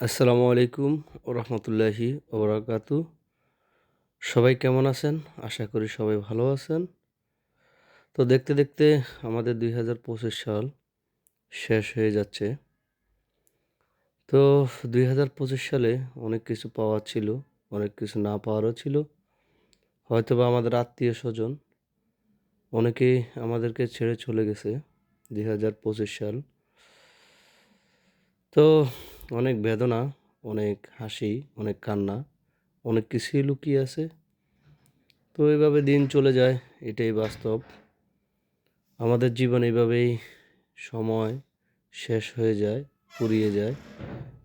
আসসালামু আলাইকুম রহমতুল্লাহি ওবরাকাতু সবাই কেমন আছেন? আশা করি সবাই ভালো আছেন। তো দেখতে দেখতে আমাদের দুই হাজার পঁচিশ সাল শেষ হয়ে যাচ্ছে। তো দুই হাজার পঁচিশ সালে অনেক কিছু পাওয়ার ছিল, অনেক কিছু না পাওয়ারও ছিল। হয়তো বা আমাদের আত্মীয় স্বজন অনেকেই আমাদেরকে ছেড়ে চলে গেছে দুই হাজার পঁচিশ সাল। তো অনেক বেদনা, অনেক হাসি, অনেক কান্না, অনেক কিছুই লুকিয়ে আছে। তো এইভাবে দিন চলে যায়, এটাই বাস্তব। আমাদের জীবন এইভাবেই সময় শেষ হয়ে যায়, পুড়িয়ে যায়,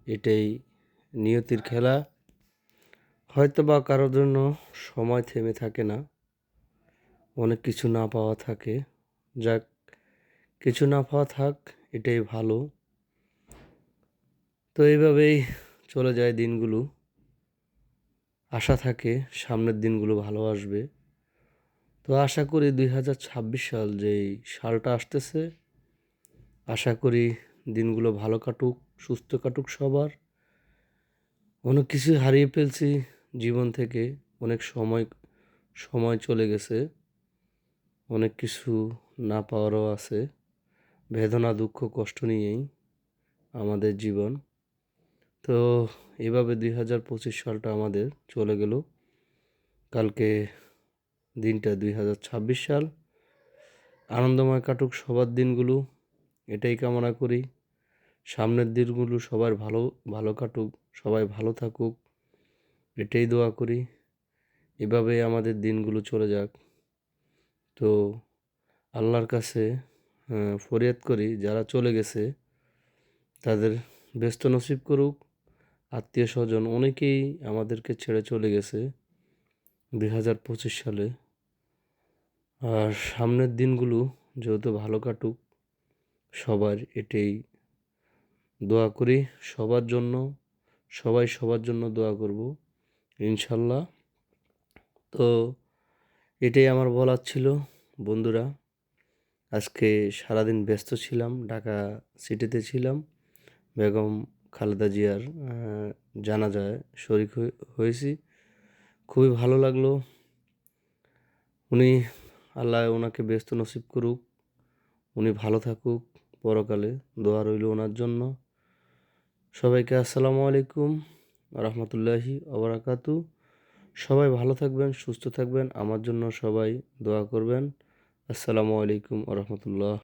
এটাই নিয়তির খেলা। হয়তো বা কারোর জন্য সময় থেমে থাকে না, অনেক কিছু না পাওয়া থাকে। যাক, কিছু না পাওয়া থাক, এটাই ভালো। তো এইভাবেই চলে যায় দিনগুলো। আশা থাকে সামনের দিনগুলো ভালো আসবে। তো আশা করি দুই হাজার ছাব্বিশ সাল যেই সালটা আসতেছে, আশা করি দিনগুলো ভালো কাটুক, সুস্থ কাটুক সবার। অনেক কিছু হারিয়ে ফেলছি জীবন থেকে, অনেক সময় সময় চলে গেছে। অনেক কিছু না পাওয়ারও আছে। বেদনা, দুঃখ, কষ্ট নিয়েই আমাদের জীবন। তো এভাবে দুই হাজার পঁচিশ সালটা আমাদের চলে গেল। কালকে দিনটা দুই হাজার ছাব্বিশ সাল। আনন্দময় কাটুক সবার দিনগুলো, এটাই কামনা করি। সামনের দিনগুলো সবার ভালো ভালো কাটুক, সবাই ভালো থাকুক, এটাই দোয়া করি। এভাবে আমাদের দিনগুলো চলে যাক। তো আল্লাহর কাছে ফরিয়াদ করি, যারা চলে গেছে, তাদের ব্যস্ত নসিব করুক। আত্মীয় স্বজন অনেকেই আমাদেরকে ছেড়ে চলে গেছে দুই হাজার পঁচিশ সালে। আর সামনের দিনগুলো যেহেতু ভালো কাটুক, সবার এটাই দোয়া করি, সবার জন্য, সবাই সবার জন্য দোয়া করব, ইনশাল্লাহ। তো এটাই আমার বলার ছিল। বন্ধুরা, আজকে সারাদিন ব্যস্ত ছিলাম, ঢাকা সিটিতে ছিলাম, বেগম খালেদা জিয়ার জানা যায়। শরিক হয়েছি। খুবই ভালো লাগল। উনি আল্লাহ ওনাকে ব্যস্ত নসিব করুক। উনি ভালো থাকুক। পরকালে দোয়া রইল ওনার জন্য। সবাইকে আসসালামু আলাইকুম রহমতুল্লাহি আবরাকাতু সবাই ভালো থাকবেন, সুস্থ থাকবেন। আমার জন্য সবাই দোয়া করবেন। আসসালামু আলাইকুম রহমতুল্লাহ।